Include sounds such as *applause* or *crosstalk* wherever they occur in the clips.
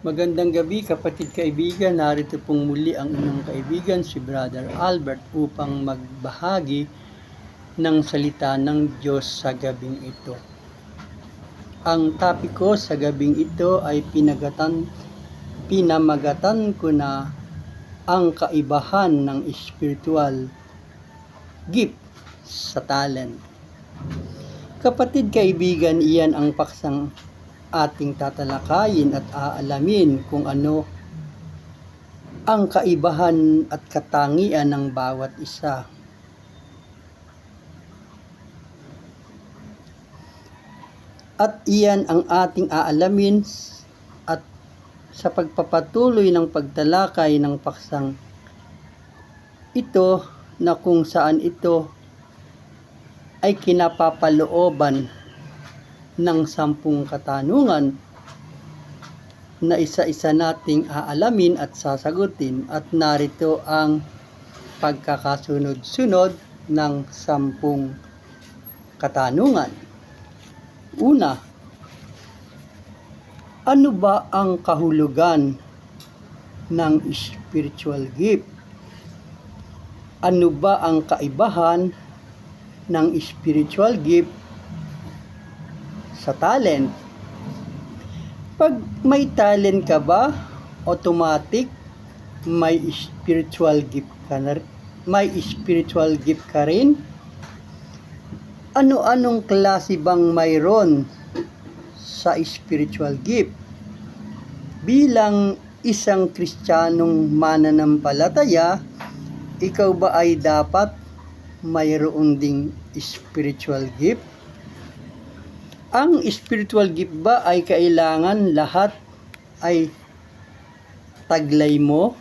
Magandang gabi kapatid kaibigan, narito pong muli ang inyong kaibigan si Brother Albert upang magbahagi ng salita ng Diyos sa gabing ito. Ang topic ko sa gabing ito ay pinagatan, pinamagatan ko na ang kaibahan ng spiritual gift sa talent. Kapatid kaibigan, iyan ang paksang ating tatalakayin at aalamin kung ano ang kaibahan at katangian ng bawat isa. At iyan ang ating aalamin at sa pagpapatuloy ng pagtalakay ng paksang ito na kung saan ito ay kinapapalooban ng sampung katanungan na isa-isa nating aalamin at sasagutin at narito ang pagkakasunod-sunod ng sampung katanungan. Una, ano ba ang kahulugan ng spiritual gift? Ano ba ang kaibahan ng spiritual gift sa talent. Pag may talent ka ba, automatic may spiritual gift ka na may spiritual gift ka rin? Ano-anong klase bang mayroon sa spiritual gift? Bilang isang kristyanong mananampalataya, ikaw ba ay dapat mayroon ding spiritual gift? Ang spiritual gift ba ay kailangan lahat ay taglay mo?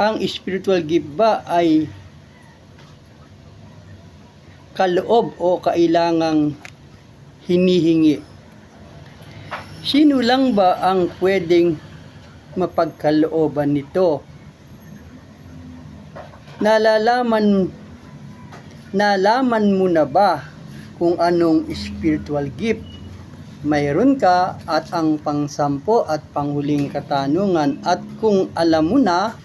Ang spiritual gift ba ay kaloob o kailangang hinihingi? Sino lang ba ang pwedeng mapagkalooban nito? Nalalaman nalaman mo na ba kung anong spiritual gift mayroon ka at ang pangsampo at panghuling katanungan at kung alam mo na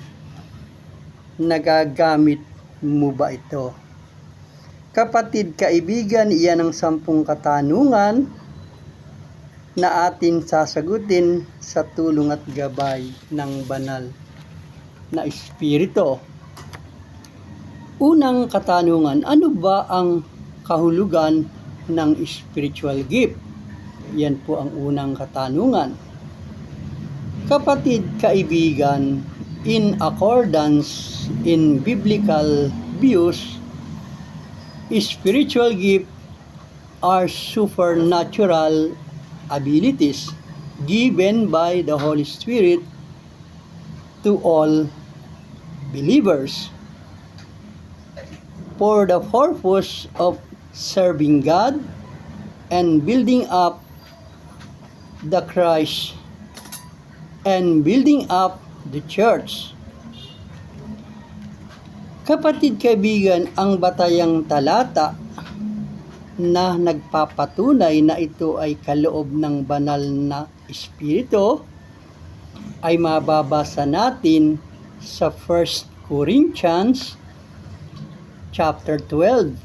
nagagamit mo ba ito. Kapatid kaibigan iyan ang sampung katanungan na atin sasagutin sa tulong at gabay ng banal na espiritu. Unang katanungan ano ba ang kahulugan ng spiritual gift? Yan po ang unang katanungan. Kapatid, kaibigan, in accordance in biblical views, spiritual gift are supernatural abilities given by the Holy Spirit to all believers for the purpose of serving God and building up the Christ and building up the church. Kapatid kaibigan, ang batayang talata na nagpapatunay na ito ay kaloob ng banal na espiritu ay mababasa natin sa 1 Corinthians chapter 12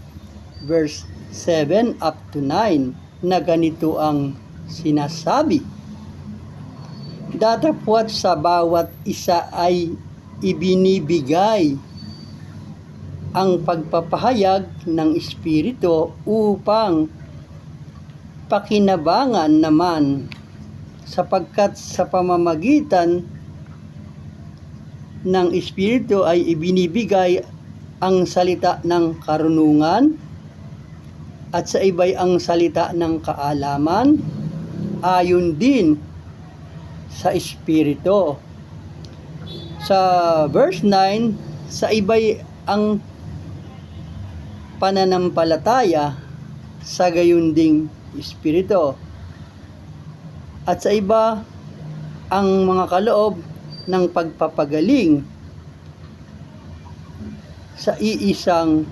verse 7 up to 9 na ganito ang sinasabi. Datapwat sa bawat isa ay ibinibigay ang pagpapahayag ng Espiritu upang pakinabangan naman sapagkat sa pamamagitan ng Espiritu ay ibinibigay ang salita ng karunungan at sa iba'y ang salita ng kaalaman ayon din sa Espiritu. Sa verse 9, sa iba'y ang pananampalataya sa gayon ding Espiritu. At sa iba, ang mga kaloob ng pagpapagaling sa iisang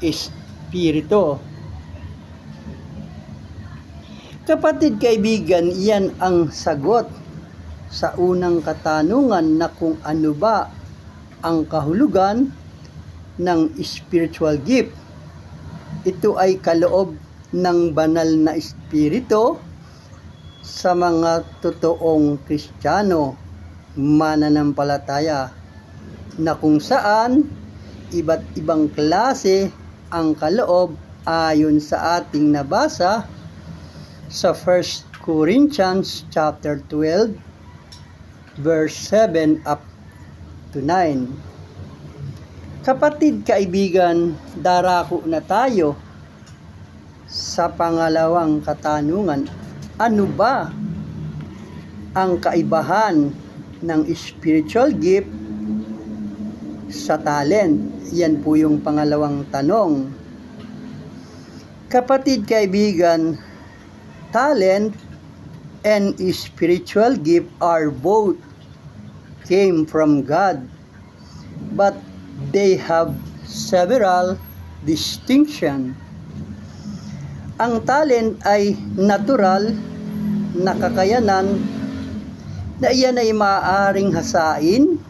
espiritu. Kapatid kaibigan, yan ang sagot sa unang katanungan na kung ano ba ang kahulugan ng spiritual gift. Ito ay kaloob ng banal na espiritu sa mga totoong kristyano mananampalataya na kung saan iba't ibang klase ang kaloob ayon sa ating nabasa sa 1 Corinthians chapter 12 verse 7 up to 9. Kapatid kaibigan, darako na tayo sa pangalawang katanungan. Ano ba ang kaibahan ng spiritual gift sa talent? Yan po yung pangalawang tanong. Kapatid kaibigan, talent and spiritual gift are both came from God, but they have several distinction. Ang talent ay natural na kakayanan na iyan ay maaaring hasain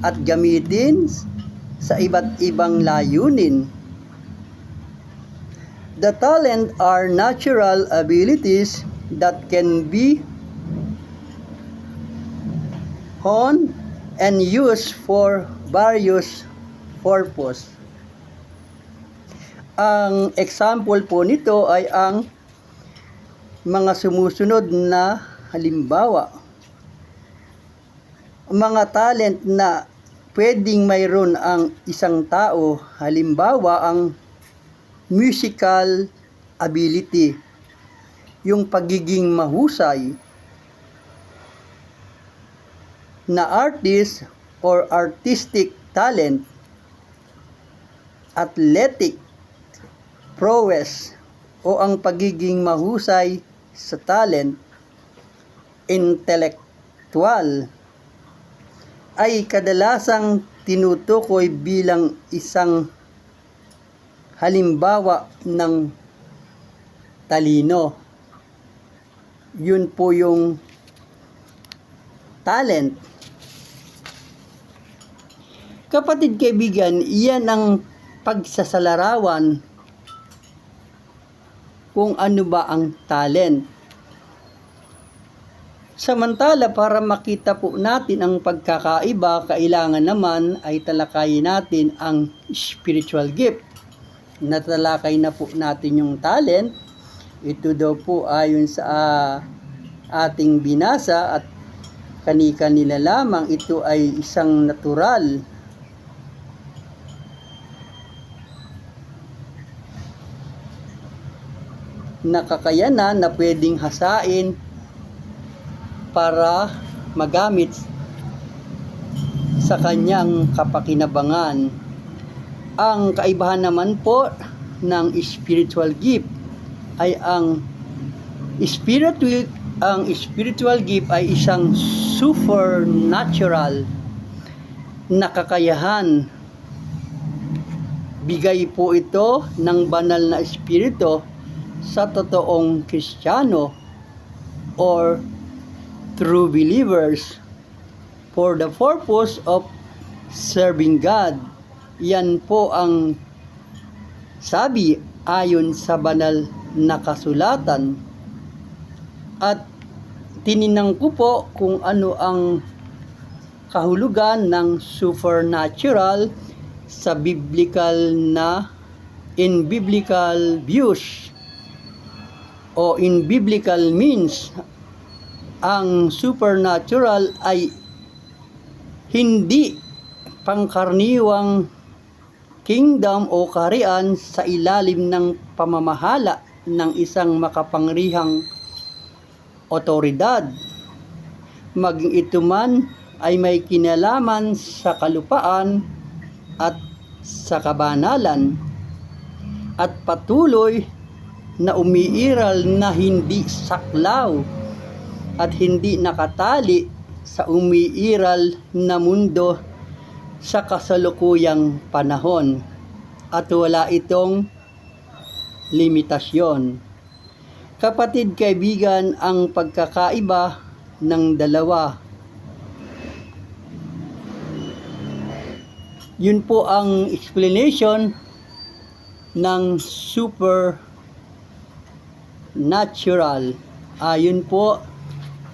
at gamitin sa iba't ibang layunin. The talent are natural abilities that can be honed and used for various purpose. Ang example po nito ay ang mga sumusunod na halimbawa. Mga talent na pwedeng mayroon ang isang tao, halimbawa ang musical ability, yung pagiging mahusay na artist or artistic talent, athletic prowess o ang pagiging mahusay sa talent, intellectual ay kadalasang tinutukoy bilang isang halimbawa ng talino. Yun po yung talent. Kapatid kaibigan, iyan ang pagsasalarawan kung ano ba ang talent. Samantala, para makita po natin ang pagkakaiba, kailangan naman ay talakayin natin ang spiritual gift. Natalakay na po natin yung talent. Ito daw po ayon sa uh, ating binasa at kani-kanila lamang ito ay isang natural na kakayanan na pwedeng hasain para magamit sa kanyang kapakinabangan. Ang kaibahan naman po ng spiritual gift ay ang spiritual ang spiritual gift ay isang supernatural na kakayahan. Bigay po ito ng banal na espiritu sa totoong Kristiyano or true believers for the purpose of serving God. Yan po ang sabi ayon sa banal na kasulatan. At tininang ko po kung ano ang kahulugan ng supernatural sa biblical na in biblical views o in biblical means ang supernatural ay hindi pangkarniwang kingdom o karian sa ilalim ng pamamahala ng isang makapangrihang otoridad. Maging ito man ay may kinalaman sa kalupaan at sa kabanalan at patuloy na umiiral na hindi saklaw at hindi nakatali sa umiiral na mundo sa kasalukuyang panahon at wala itong limitasyon. Kapatid kaibigan, ang pagkakaiba ng dalawa. Yun po ang explanation ng super natural. Ayon po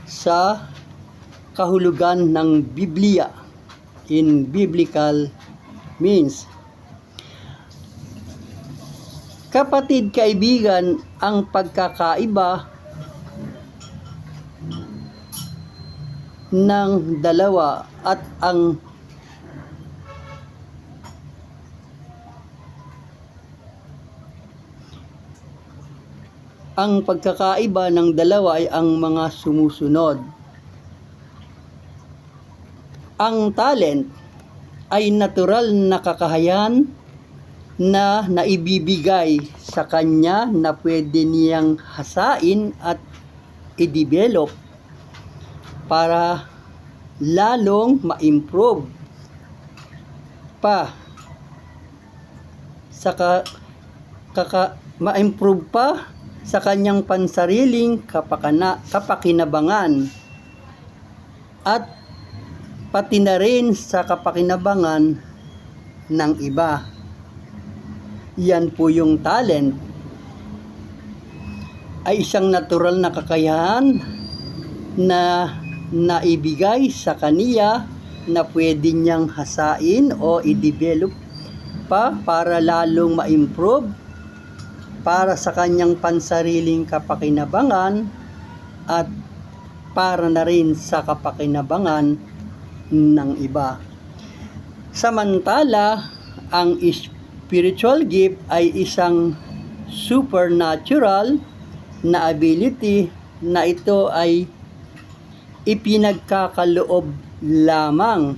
sa kahulugan ng Biblia in biblical means. Kapatid kaibigan, ang pagkakaiba ng dalawa at ang ang pagkakaiba ng dalawa ay ang mga sumusunod. Ang talent ay natural na kakahayan na naibibigay sa kanya na pwede niyang hasain at i-develop para lalong ma-improve pa sa ka, kaka, ma-improve pa sa kanyang pansariling kapakana, kapakinabangan at pati na rin sa kapakinabangan ng iba. Yan po yung talent ay isang natural na kakayahan na naibigay sa kaniya na pwede niyang hasain o i-develop pa para lalong ma-improve para sa kanyang pansariling kapakinabangan at para na rin sa kapakinabangan ng iba. Samantala, ang spiritual gift ay isang supernatural na ability na ito ay ipinagkakaloob lamang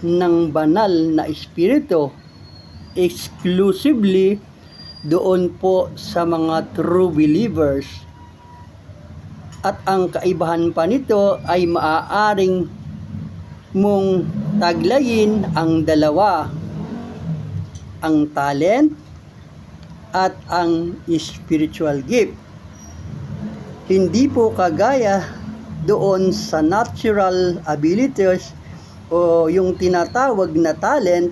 ng banal na espiritu exclusively doon po sa mga true believers. At ang kaibahan pa nito ay maaaring mong taglayin ang dalawa, ang talent at ang spiritual gift. Hindi po kagaya doon sa natural abilities o yung tinatawag na talent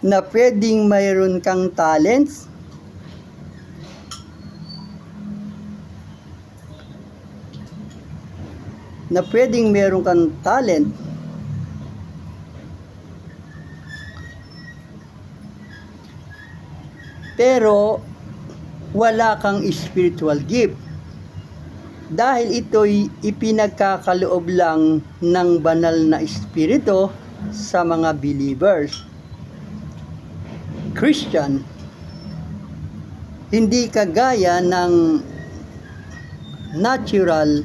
na pwedeng mayroon kang talents? Na pwedeng mayroon kang talent? Pero wala kang spiritual gift. Dahil ito'y ipinagkakaloob lang ng banal na espiritu sa mga believers. Christian, hindi kagaya ng natural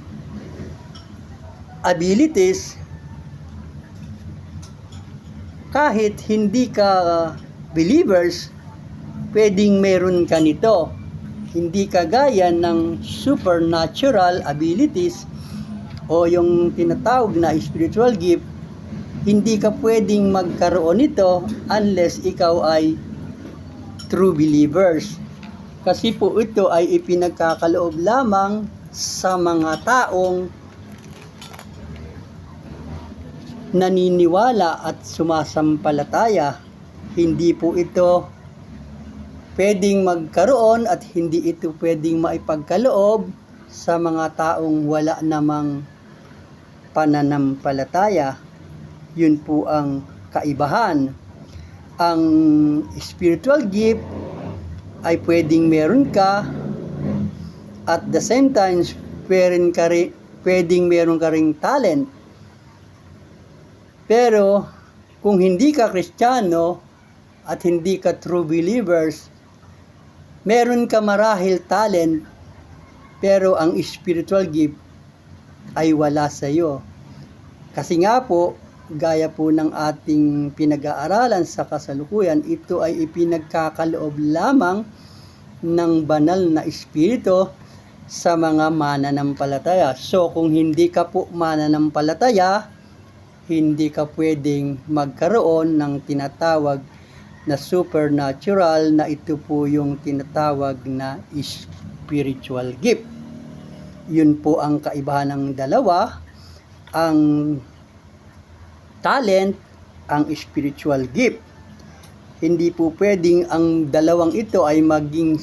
abilities kahit hindi ka believers, pwedeng meron ka nito. Hindi kagaya ng supernatural abilities o yung tinatawag na spiritual gift, hindi ka pwedeng magkaroon nito unless ikaw ay true believers. Kasi po ito ay ipinagkakaloob lamang sa mga taong naniniwala at sumasampalataya. Hindi po ito pwedeng magkaroon at hindi ito pwedeng maipagkaloob sa mga taong wala namang pananampalataya. Yun po ang kaibahan. Ang spiritual gift ay pwedeng meron ka at the same time pwedeng, ka rin, pwedeng meron ka ring talent. Pero kung hindi ka kristyano at hindi ka true believers, meron ka marahil talent, pero ang spiritual gift ay wala sa iyo. Kasi nga po, gaya po ng ating pinag-aaralan sa kasalukuyan, ito ay ipinagkakaloob lamang ng banal na espiritu sa mga mananampalataya. So, kung hindi ka po mananampalataya, hindi ka pwedeng magkaroon ng tinatawag na supernatural na ito po yung tinatawag na spiritual gift. Yun po ang kaibahan ng dalawa, ang talent, ang spiritual gift. Hindi po pwedeng ang dalawang ito ay maging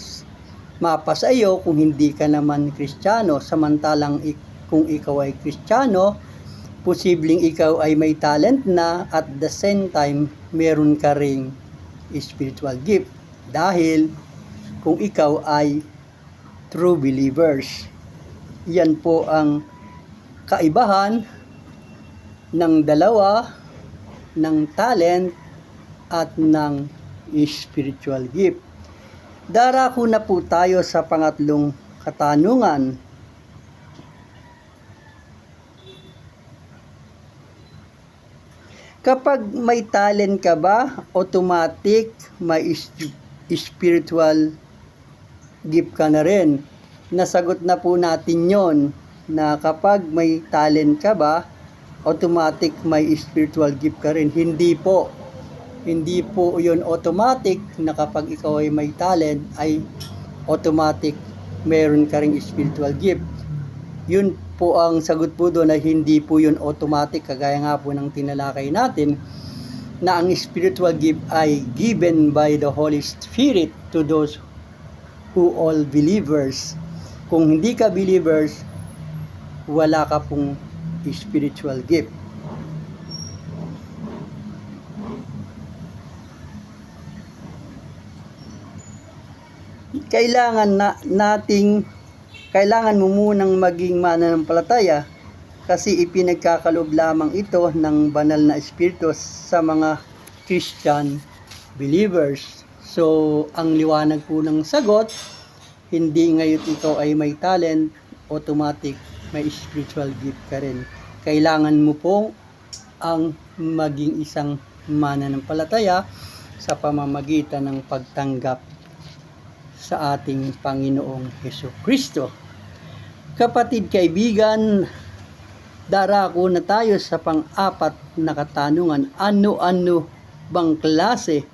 mapa sa iyo kung hindi ka naman kristyano. Samantalang kung ikaw ay kristyano, posibleng ikaw ay may talent na at the same time meron ka ring spiritual gift. Dahil kung ikaw ay true believers. Yan po ang kaibahan ng dalawa ng talent at ng spiritual gift. Darako na po tayo sa pangatlong katanungan. Kapag may talent ka ba, automatic may spiritual gift ka na rin. Nasagot na po natin yon na kapag may talent ka ba, automatic may spiritual gift ka rin. Hindi po. Hindi po yon automatic na kapag ikaw ay may talent ay automatic meron ka ring spiritual gift. Yun po ang sagot po doon na hindi po yun automatic kagaya nga po ng tinalakay natin na ang spiritual gift ay given by the Holy Spirit to those who all believers. Kung hindi ka believers, wala ka pong spiritual gift. Kailangan na nating kailangan mo munang maging mananampalataya kasi ipinagkakaloob lamang ito ng banal na espiritu sa mga Christian believers. So, ang liwanag po ng sagot, hindi ngayon ikaw ay may talent, automatic may spiritual gift ka rin. Kailangan mo po ang maging isang mananampalataya sa pamamagitan ng pagtanggap sa ating Panginoong Heso Kristo. Kapatid kaibigan, darako na tayo sa pang-apat na katanungan. Ano-ano bang klase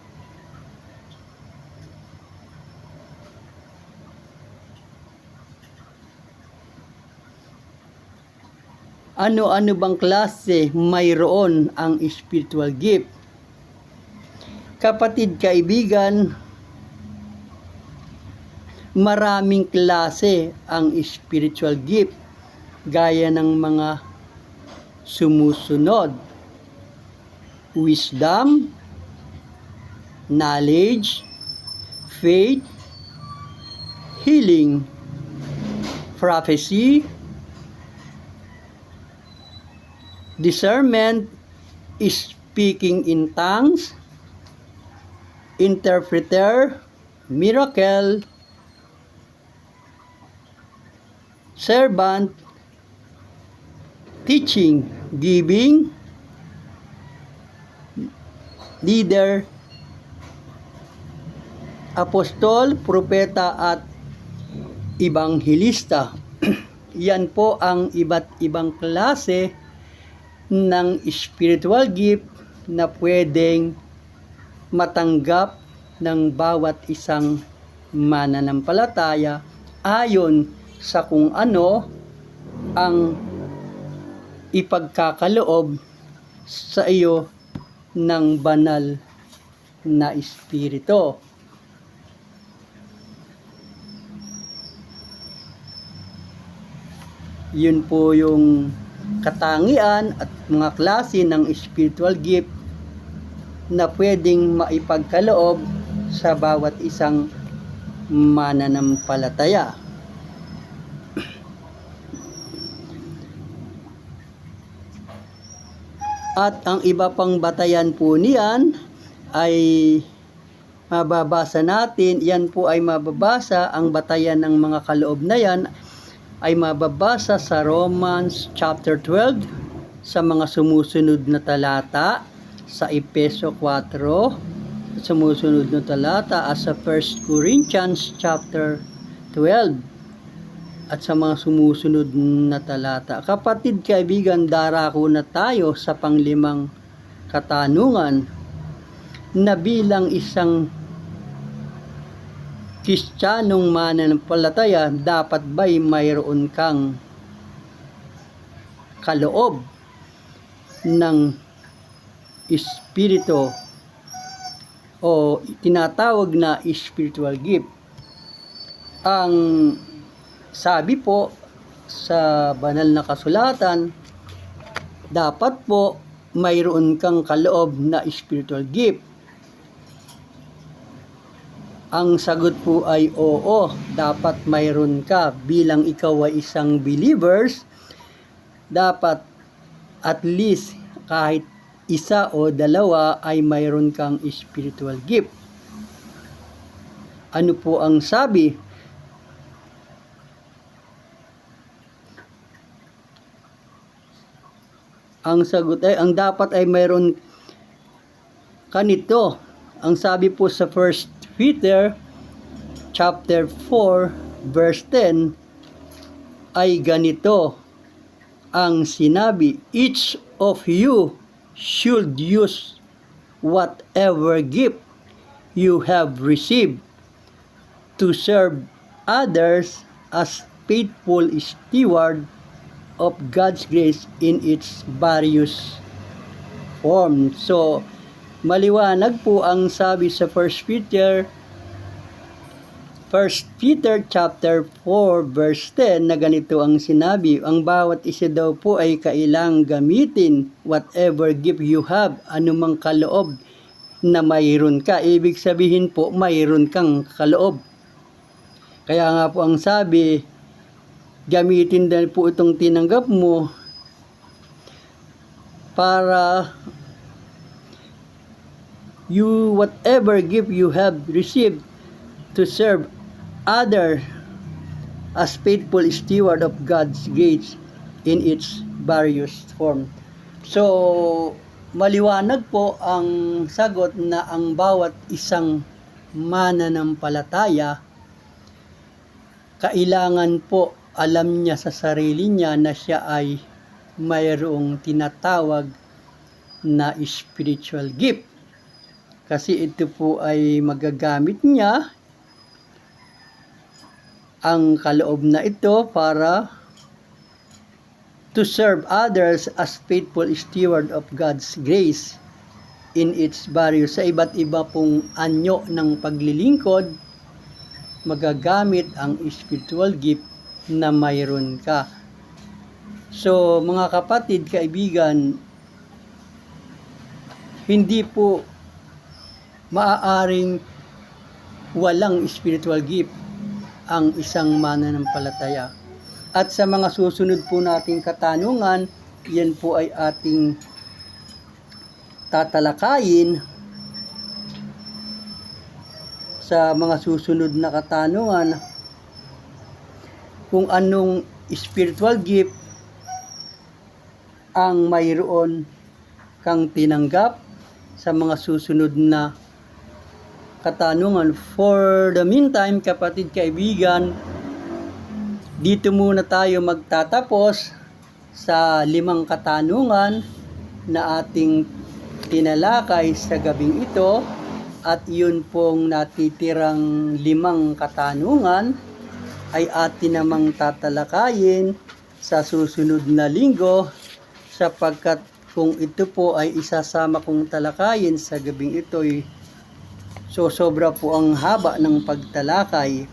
ano-ano bang klase mayroon ang spiritual gift? Kapatid kaibigan, maraming klase ang spiritual gift gaya ng mga sumusunod wisdom knowledge faith healing prophecy discernment speaking in tongues. Interpreter miracle. Servant, teaching, giving, leader, apostol, propeta at ibanghilista. *clears throat* Yan po ang iba't ibang klase ng spiritual gift na pwedeng matanggap ng bawat isang mananampalataya ayon sa kung ano ang ipagkakaloob sa iyo ng banal na espiritu. Yun po yung katangian at mga klase ng spiritual gift na pwedeng maipagkaloob sa bawat isang mananampalataya. *clears throat* At ang iba pang batayan po niyan ay mababasa natin. Yan po ay mababasa. Ang batayan ng mga kaloob na yan ay mababasa sa Romans chapter 12 sa mga sumusunod na talata sa Epeso 4 sumusunod na talata at sa 1 Corinthians chapter 12 at sa mga sumusunod na talata. Kapatid kaibigan, darako na tayo sa panglimang katanungan na bilang isang Kristiyanong mananampalataya, dapat ba'y mayroon kang kaloob ng espiritu o tinatawag na spiritual gift. Ang sabi po sa banal na kasulatan, dapat po mayroon kang kaloob na spiritual gift. Ang sagot po ay oo, dapat mayroon ka bilang ikaw ay isang believers, dapat at least kahit isa o dalawa ay mayroon kang spiritual gift. Ano po ang sabi? Ang sagot ay, ang dapat ay mayroon kanito. Ang sabi po sa 1 Peter chapter 4 verse 10 ay ganito ang sinabi, each of you should use whatever gift you have received to serve others as faithful steward of God's grace in its various forms. So, maliwanag po ang sabi sa 1 Peter 1 Peter chapter 4 verse 10 na ganito ang sinabi, ang bawat isa daw po ay kailang gamitin whatever gift you have, anumang kaloob na mayroon ka. Ibig sabihin po, mayroon kang kaloob. Kaya nga po ang sabi, gamitin din po itong tinanggap mo para you whatever gift you have received to serve other as faithful steward of God's grace in its various form. So, maliwanag po ang sagot na ang bawat isang mananampalataya kailangan po alam niya sa sarili niya na siya ay mayroong tinatawag na spiritual gift. Kasi ito po ay magagamit niya ang kaloob na ito para to serve others as faithful steward of God's grace in its various sa iba't iba pong anyo ng paglilingkod magagamit ang spiritual gift na mayroon ka. So, mga kapatid, kaibigan, hindi po maaaring walang spiritual gift ang isang mananampalataya. At sa mga susunod po nating katanungan, yan po ay ating tatalakayin sa mga susunod na katanungan kung anong spiritual gift ang mayroon kang tinanggap sa mga susunod na katanungan. For the meantime, kapatid kaibigan, dito muna tayo magtatapos sa limang katanungan na ating tinalakay sa gabing ito at yun pong natitirang limang katanungan ay atin namang tatalakayin sa susunod na linggo sapagkat kung ito po ay isasama kong talakayin sa gabing ito'y so sobra po ang haba ng pagtalakay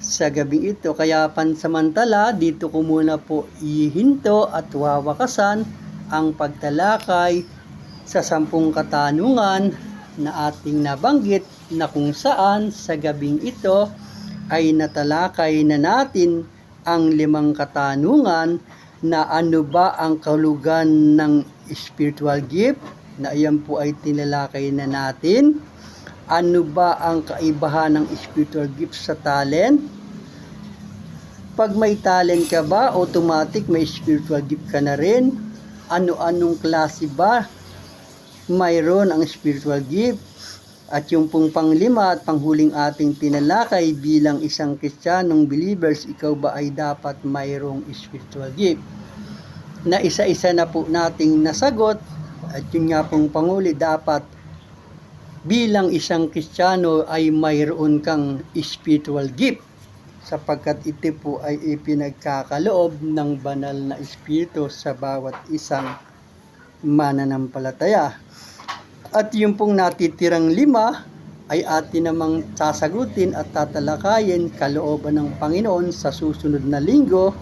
sa gabing ito kaya pansamantala dito ko muna po ihinto at wawakasan ang pagtalakay sa sampung katanungan na ating nabanggit na kung saan sa gabing ito ay natalakay na natin ang limang katanungan na ano ba ang kalugan ng spiritual gift na iyan po ay tinalakay na natin. Ano ba ang kaibahan ng spiritual gift sa talent? Pag may talent ka ba, automatic may spiritual gift ka na rin. Ano-anong klase ba mayroon ang spiritual gift. At yung pong panglima at panghuling ating tinalakay bilang isang kristyanong believers, ikaw ba ay dapat mayroong spiritual gift? Na isa-isa na po nating nasagot at yun nga pong panguli dapat bilang isang Kristiyano ay mayroon kang spiritual gift sapagkat ito po ay ipinagkakaloob ng banal na espiritu sa bawat isang mananampalataya. At yung pong natitirang lima ay atin namang sasagutin at tatalakayin kalooban ng Panginoon sa susunod na linggo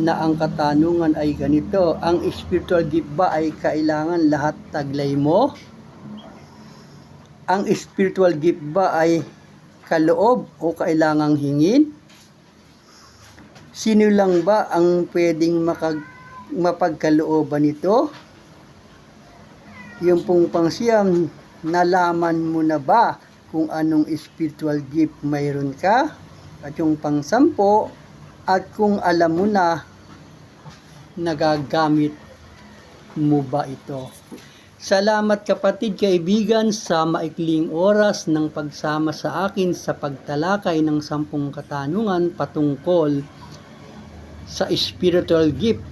na ang katanungan ay ganito, ang spiritual gift ba ay kailangan lahat taglay mo? Ang spiritual gift ba ay kaloob o kailangang hingin? Sino lang ba ang pwedeng makag, mapagkalooban nito? Yung pong pangsiyam, nalaman mo na ba kung anong spiritual gift mayroon ka? At yung pangsampo, at kung alam mo na, nagagamit mo ba ito? Salamat kapatid kaibigan sa maikling oras ng pagsama sa akin sa pagtalakay ng sampung katanungan patungkol sa spiritual gift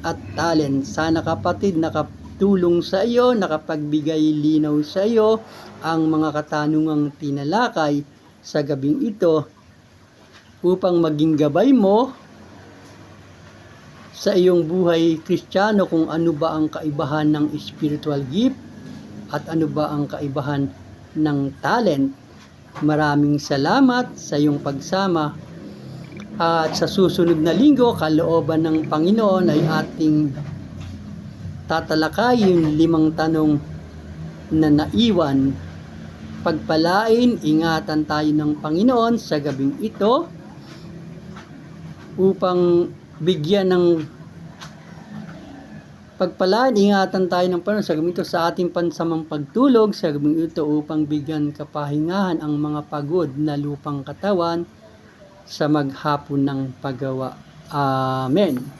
at talent. Sana kapatid nakatulong sa iyo, nakapagbigay linaw sa iyo ang mga katanungang tinalakay sa gabing ito upang maging gabay mo sa iyong buhay kristyano kung ano ba ang kaibahan ng spiritual gift at ano ba ang kaibahan ng talent. Maraming salamat sa iyong pagsama at sa susunod na linggo, kalooban ng Panginoon ay ating tatalakayin limang tanong na naiwan. Pagpalain, ingatan tayo ng Panginoon sa gabing ito upang bigyan ng pagpalain, ingatan tayo ng Panginoon sa gabing ito sa ating pansamang pagtulog sa gabing ito upang bigyan kapahingahan ang mga pagod na lupang katawan sa maghapon ng paggawa. Amen.